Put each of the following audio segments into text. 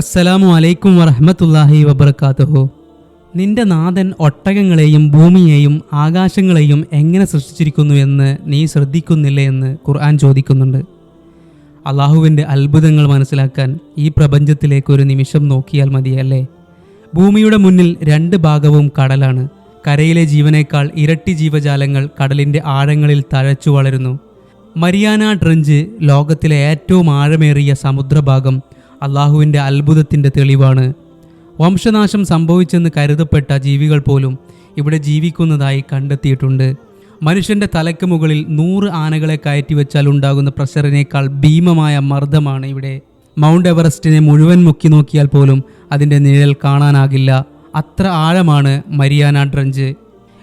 അസ്സലാമു അലൈക്കും വറഹമത്തല്ലാഹി വബർക്കാത്തുഹു നിന്റെ നാഥൻ ഒട്ടകങ്ങളെയും ഭൂമിയെയും ആകാശങ്ങളെയും എങ്ങനെ സൃഷ്ടിച്ചിരിക്കുന്നു എന്ന് നീ ശ്രദ്ധിക്കുന്നില്ലേ എന്ന് ഖുർആൻ ചോദിക്കുന്നുണ്ട്. അള്ളാഹുവിന്റെ അത്ഭുതങ്ങൾ മനസ്സിലാക്കാൻ ഈ പ്രപഞ്ചത്തിലേക്ക് ഒരു നിമിഷം നോക്കിയാൽ മതിയല്ലേ? ഭൂമിയുടെ മുന്നിൽ രണ്ട് ഭാഗവും കടലാണ്. കരയിലെ ജീവനേക്കാൾ ഇരട്ടി ജീവജാലങ്ങൾ കടലിന്റെ ആഴങ്ങളിൽ തഴച്ചു വളരുന്നു. മരിയാന ട്രഞ്ച് ലോകത്തിലെ ഏറ്റവും ആഴമേറിയ സമുദ്രഭാഗം അള്ളാഹുവിന്റെ അത്ഭുതത്തിന്റെ തെളിവാണ്. വംശനാശം സംഭവിച്ചെന്ന് കരുതപ്പെട്ട ജീവികൾ പോലും ഇവിടെ ജീവിക്കുന്നതായി കണ്ടെത്തിയിട്ടുണ്ട്. മനുഷ്യന്റെ തലയ്ക്ക് മുകളിൽ നൂറ് ആനകളെ കയറ്റി വെച്ചാൽ ഉണ്ടാകുന്ന പ്രഷറിനേക്കാൾ ഭീമമായ മർദ്ദമാണ് ഇവിടെ. മൗണ്ട് എവറസ്റ്റിനെ മുഴുവൻ മുക്കി നോക്കിയാൽ പോലും അതിന്റെ നിഴൽ കാണാനാകില്ല. അത്ര ആഴമാണ് മരിയാന ട്രഞ്ച്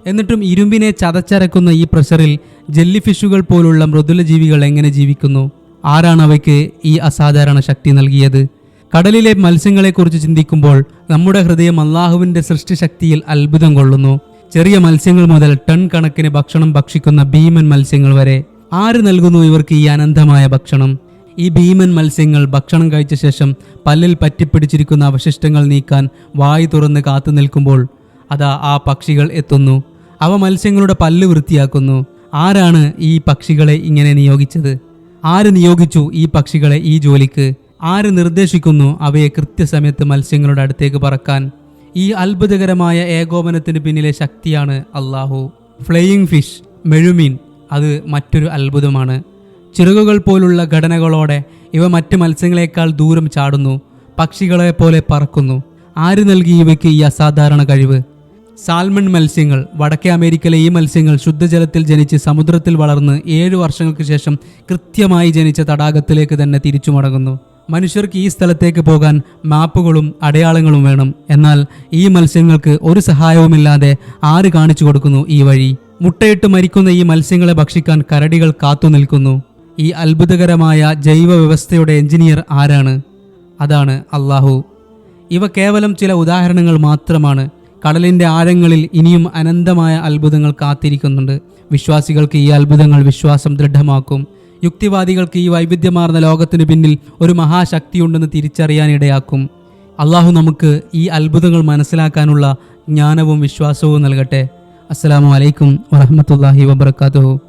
എന്നിട്ടും ഇരുമ്പിനെ ചതച്ചരക്കുന്ന ഈ പ്രഷറിൽ ജെല്ലി ഫിഷുകൾ പോലുള്ള മൃദുല ജീവികൾ എങ്ങനെ ജീവിക്കുന്നു? ആരാണ് അവയ്ക്ക് ഈ അസാധാരണ ശക്തി നൽകിയത്? കടലിലെ മത്സ്യങ്ങളെക്കുറിച്ച് ചിന്തിക്കുമ്പോൾ നമ്മുടെ ഹൃദയം അള്ളാഹുവിന്റെ സൃഷ്ടിശക്തിയിൽ അത്ഭുതം കൊള്ളുന്നു. ചെറിയ മത്സ്യങ്ങൾ മുതൽ ടൺ കണക്കിന് ഭക്ഷണം ഭക്ഷിക്കുന്ന ഭീമൻ മത്സ്യങ്ങൾ വരെ. ആര് നൽകുന്നു ഇവർക്ക് ഈ അനന്തമായ ഭക്ഷണം? ഈ ഭീമൻ മത്സ്യങ്ങൾ ഭക്ഷണം കഴിച്ച ശേഷം പല്ലിൽ പറ്റിപ്പിടിച്ചിരിക്കുന്ന അവശിഷ്ടങ്ങൾ നീക്കാൻ വായു തുറന്ന് കാത്തു നിൽക്കുമ്പോൾ അതാ ആ പക്ഷികൾ എത്തുന്നു. അവ മത്സ്യങ്ങളുടെ പല്ല് വൃത്തിയാക്കുന്നു. ആരാണ് ഈ പക്ഷികളെ ഇങ്ങനെ നിയോഗിച്ചത്? ആര് നിയോഗിച്ചു ഈ പക്ഷികളെ ഈ ജോലിക്ക്? ആര് നിർദ്ദേശിക്കുന്നു അവയെ കൃത്യസമയത്ത് മത്സ്യങ്ങളുടെ അടുത്തേക്ക് പറക്കാൻ? ഈ അത്ഭുതകരമായ ഏകോപനത്തിന് പിന്നിലെ ശക്തിയാണ് അള്ളാഹു ഫ്ലയിങ് ഫിഷ് മെഴുമീൻ അത് മറ്റൊരു അത്ഭുതമാണ്. ചിറകുകൾ പോലുള്ള ഘടനകളോടെ ഇവ മറ്റ് മത്സ്യങ്ങളെക്കാൾ ദൂരം ചാടുന്നു പക്ഷികളെ പോലെ പറക്കുന്നു. ആര് നൽകി ഇവയ്ക്ക് ഈ അസാധാരണ കഴിവ്? സാൽമൺ മത്സ്യങ്ങൾ വടക്കേ അമേരിക്കയിലെ ഈ മത്സ്യങ്ങൾ ശുദ്ധജലത്തിൽ ജനിച്ച് സമുദ്രത്തിൽ വളർന്ന് ഏഴു വർഷങ്ങൾക്ക് ശേഷം കൃത്യമായി ജനിച്ച തടാകത്തിലേക്ക് തന്നെ തിരിച്ചു മടങ്ങുന്നു മനുഷ്യർക്ക് ഈ സ്ഥലത്തേക്ക് പോകാൻ മാപ്പുകളും അടയാളങ്ങളും വേണം. എന്നാൽ ഈ മത്സ്യങ്ങൾക്ക് ഒരു സഹായവുമില്ലാതെ ആര് കാണിച്ചു കൊടുക്കുന്നു ഈ വഴി? മുട്ടയിട്ട് മരിക്കുന്ന ഈ മത്സ്യങ്ങളെ ഭക്ഷിക്കാൻ കരടികൾ കാത്തു നിൽക്കുന്നു. ഈ അത്ഭുതകരമായ ജൈവ വ്യവസ്ഥയുടെ എഞ്ചിനീയർ ആരാണ്? അതാണ് അള്ളാഹു ഇവ കേവലം ചില ഉദാഹരണങ്ങൾ മാത്രമാണ്. കടലിന്റെ ആഴങ്ങളിൽ ഇനിയും അനന്തമായ അത്ഭുതങ്ങൾ കാത്തിരിക്കുന്നുണ്ട്. വിശ്വാസികൾക്ക് ഈ അത്ഭുതങ്ങൾ വിശ്വാസം ദൃഢമാക്കും. യുക്തിവാദികൾക്ക് ഈ വൈവിധ്യമാർന്ന ലോകത്തിന് പിന്നിൽ ഒരു മഹാശക്തിയുണ്ടെന്ന് തിരിച്ചറിയാനിടയാക്കും അള്ളാഹു നമുക്ക് ഈ അത്ഭുതങ്ങൾ മനസ്സിലാക്കാനുള്ള ജ്ഞാനവും വിശ്വാസവും നൽകട്ടെ. അസ്സാം വലൈക്കും വറഹമത്തല്ലാഹി വബർക്കാത്തുഹു